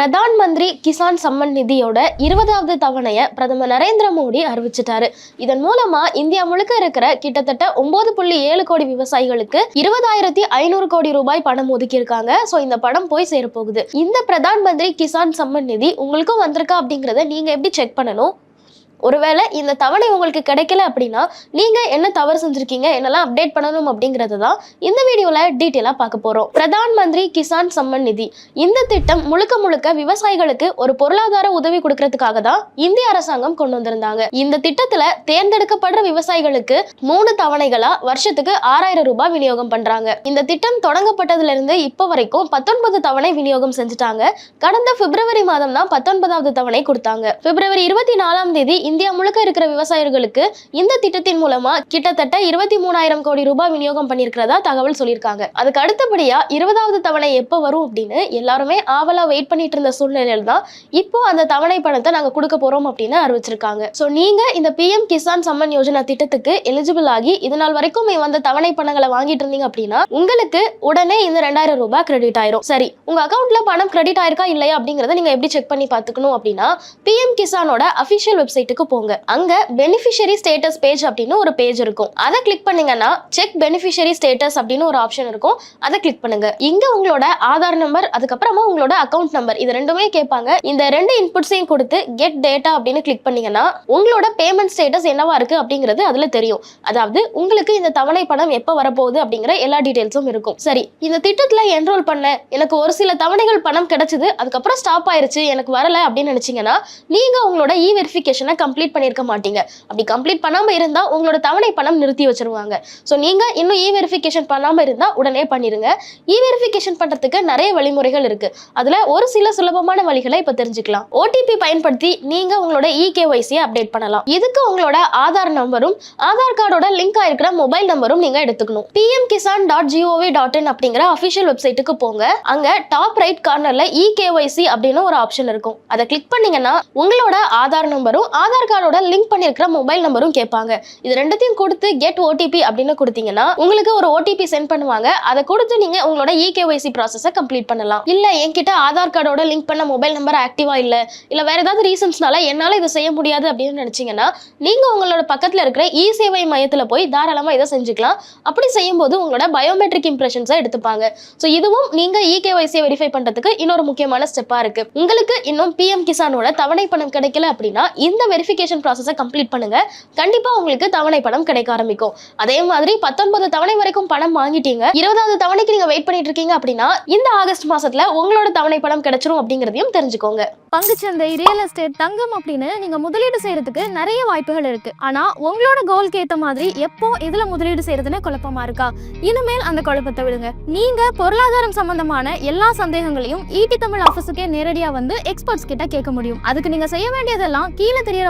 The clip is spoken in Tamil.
பிரதான் மந்திரி கிசான் சம்மன் நிதியோட இருபதாவது தவணையை பிரதமர் நரேந்திர மோடி அறிவிச்சிட்டாரு. இதன் மூலமா இந்தியா முழுக்க இருக்கிற கிட்டத்தட்ட ஒன்பது புள்ளி ஏழு கோடி விவசாயிகளுக்கு இருபதாயிரத்தி ஐநூறு கோடி ரூபாய் பணம் ஒதுக்கியிருக்காங்க. ஸோ இந்த பணம் போய் சேரப்போகுது. இந்த பிரதான் மந்திரி கிசான் சம்மன் நிதி உங்களுக்கும் வந்திருக்கா அப்படிங்கிறத நீங்க எப்படி செக் பண்ணணும்? ஒருவேளை இந்த தவணை உங்களுக்கு கிடைக்கல அப்படின்னா நீங்க என்ன தவறு செஞ்சிருக்கீங்க? என்னெல்லாம் அப்டேட் பண்ணணும் அப்படிங்கிறது தான் இந்த வீடியோல டீட்டெயிலாக பார்க்க போறோம். பிரதான் மந்திரி கிசான் சம்மன் நிதி. இந்த திட்டம் முழுக்க முழுக்க விவசாயிகளுக்கு ஒரு பொருளாதார உதவி கொடுக்கறதுக்காக தான் இந்திய அரசாங்கம் கொண்டு வந்திருந்தாங்க. இந்த திட்டத்துல தேர்ந்தெடுக்கப்படுற விவசாயிகளுக்கு மூணு தவணைகளா வருஷத்துக்கு ஆறாயிரம் ரூபாய் விநியோகம் பண்றாங்க. இந்த திட்டம் தொடங்கப்பட்டதுல இருந்து இப்போ வரைக்கும் பத்தொன்பது தவணை விநியோகம் செஞ்சுட்டாங்க. கடந்த பிப்ரவரி மாதம் தான் பத்தொன்பதாவது தவணை கொடுத்தாங்க. பிப்ரவரி இருபத்தி நாலாம் தேதி இந்தியா முழுக்க இருக்கிற விவசாயிகளுக்கு இந்த திட்டத்தின் மூலமா கிட்டத்தட்ட இருபத்தி மூணாயிரம் கோடி ரூபாய் விநியோகம் பண்ணியிருக்கிறதா தகவல் சொல்லியிருக்காங்க. அதுக்கு அடுத்தபடியா இருபதாவது தவணை எப்போ வரும் அப்படின்னு எல்லாருமே ஆவலா வெயிட் பண்ணிட்டு இருந்த சூழ்நிலையில தான் இப்போ அந்த தவணை பணத்தை நாங்க கொடுக்க போறோம் அப்படின்னு அறிவிச்சிருக்காங்க. ஸோ நீங்க இந்த பிஎம் கிசான் சம்மன் யோஜனா திட்டத்துக்கு எலிஜிபிள் ஆகி இது நாள் வரைக்கும் வந்த தவணை பணங்களை வாங்கிட்டு இருந்தீங்க அப்படின்னா உங்களுக்கு உடனே இந்த ரெண்டாயிரம் ரூபாய் கிரெடிட் ஆயிரும். சரி உங்க அக்கௌண்ட்ல பணம் கிரெடிட் ஆயிருக்கா இல்லையா அப்படிங்கறத நீங்க எப்படி செக் பண்ணி பார்த்துக்கணும் அப்படின்னா பிஎம் கிசானோட அஃபிஷியல் வெப்சைட்டுக்கு போங்க. அங்க பெனிஃபிஷரி ஸ்டேட்டஸ் பேஜ் அப்படின்னு ஒரு பேஜ் இருக்கும். அதை கிளிக் பண்ணீங்கன்னா செக் பெனிஃபிஷரி ஸ்டேட்டஸ் அப்படின்னு ஒரு ஆப்ஷன் இருக்கும். அதை கிளிக் பண்ணுங்க. இங்க உங்களோட ஆதார் நம்பர் அதுக்கப்புறமா உங்களோட அக்கௌண்ட் நம்பர் இது ரெண்டுமே கேட்பாங்க. இந்த ரெண்டு இன்புட்ஸையும் கொடுத்து கெட் டேட்டா அப்படின்னு கிளிக் பண்ணீங்கன்னா உங்களோட பேமெண்ட் ஸ்டேட்டஸ் என்னவா இருக்கு அப்படிங்கிறது அதுல தெரியும். அதாவது உங்களுக்கு இந்த தவணை பணம் எப்போ வரப்போகுது அப்படிங்கிற எல்லா டீடைல்ஸும் இருக்கும். சரி இந்த திட்டத்துல என்ரோல் பண்ண எனக்கு ஒரு சில தவணைகள் பணம் கிடைச்சது அதுக்கப்புறம் ஸ்டாப் ஆயிருச்சு எனக்கு வரல அப்படின்னு நினைச்சீங்கன்னா நீங்க உங்களோட இ வெரிஃபிகேஷனை கம்ப்ளீட் பண்ணியிருக்க மாட்டீங்க. அப்படி கம்ப்ளீட் பண்ணாமல் இருந்தால் உங்களோட தவணை பணம் நிறுத்தி வச்சுருவாங்க. ஸோ நீங்கள் இன்னும் இ வெரிஃபிகேஷன் பண்ணாமல் இருந்தால் உடனே பண்ணிடுங்க இ வெரிஃபிகேஷன் பண்ணுறதுக்கு நிறைய வழிமுறைகள் இருக்குது அதில் ஒரு சில சுலபமான வழிகளை இப்போ தெரிஞ்சுக்கலாம். ஓடிபி பயன்படுத்தி நீங்கள் உங்களோட இகேஒய்சியை அப்டேட் பண்ணலாம். இதுக்கு உங்களோட ஆதார் நம்பரும் ஆதார் கார்டோட லிங்க் ஆயிருக்கிற மொபைல் நம்பரும் நீங்கள் எடுத்துக்கணும். PM Kisan dot GOV dot in அப்படிங்கிற அஃபிஷியல் வெப்சைட்டுக்கு போங்க. அங்கே டாப் ரைட் கார்னரில் இகேஒய்சி அப்படின்னு ஒரு ஆப்ஷன் இருக்கும். அதை கிளிக் பண்ணீங்கன்னா உங்களோட ஆதார் நம்பரும் ஆதார் கார்டோட லிங்க் பண்ணிருக்கிற மொபைல் நம்பரும் கேட்பாங்க. இது ரெண்டுத்தையும் கொடுத்து கெட் ஓடிபி அப்படின்னு கொடுத்தீங்கன்னா உங்களுக்கு ஒரு ஓடிபி சென்ட் பண்ணுவாங்க. அதை கொடுத்து நீங்க உங்களோட இகேஒய்சி கேஒய்சி ப்ராசஸை கம்ப்ளீட் பண்ணலாம். இல்ல என்கிட்ட ஆதார் கார்டோட லிங்க் பண்ண மொபைல் நம்பர் ஆக்டிவா இல்ல இல்ல வேற ஏதாவது ரீசன்ஸ்னால என்னால இதை செய்ய முடியாது அப்படின்னு நினைச்சீங்கன்னா நீங்க உங்களோட பக்கத்துல இருக்கிற இ சேவை மையத்துல போய் தாராளமா இதை செஞ்சுக்கலாம். அப்படி செய்யும்போது உங்களோட பயோமெட்ரிக் இம்ப்ரெஷன்ஸை எடுத்துப்பாங்க. ஸோ இதுவும் நீங்க இ வெரிஃபை பண்றதுக்கு இன்னொரு முக்கியமான ஸ்டெப்பா இருக்கு. உங்களுக்கு இன்னும் பிஎம் கிசானோட தவணை பணம் கிடைக்கல அப்படின்னா இந்த வெரிஃபை வெரிஃபிகேஷன் ப்ராசஸை கம்ப்ளீட் பண்ணுங்க. கண்டிப்பா உங்களுக்கு தவணை பணம் கிடைக்க ஆரம்பிக்கும். அதே மாதிரி பத்தொன்பது தவணை வரைக்கும் பணம் வாங்கிட்டீங்க. இருபதாவது தவணைக்கு நீங்க வெயிட் பண்ணிட்டு இருக்கீங்க அப்படின்னா இந்த ஆகஸ்ட் மாசத்துல உங்களோட தவணை பணம் கிடைச்சிரும் அப்படிங்கறதையும் தெரிஞ்சுக்கோங்க. பங்குச்சந்தை ரியல் எஸ்டேட் தங்கம் அப்படின்னு நீங்க முதலீடு செய்யறதுக்கு நிறைய வாய்ப்புகள் இருக்கு. ஆனா உங்களோட கோல்க்கு ஏத்த மாதிரி எப்போ இதில் முதலீடு செய்யறதுன்னு குழப்பமா இருக்கா? இனிமேல் அந்த குழப்பத்தை விடுங்க. நீங்க பொருளாதாரம் சம்பந்தமான எல்லா சந்தேகங்களையும் ஈட்டி தமிழ் ஆஃபீஸுக்கே நேரடியாக வந்து எக்ஸ்பர்ட்ஸ் கிட்ட கேட்க முடியும். அதுக்கு நீங்க செய்ய வேண்டியதெல்லாம் கீழே தெரியற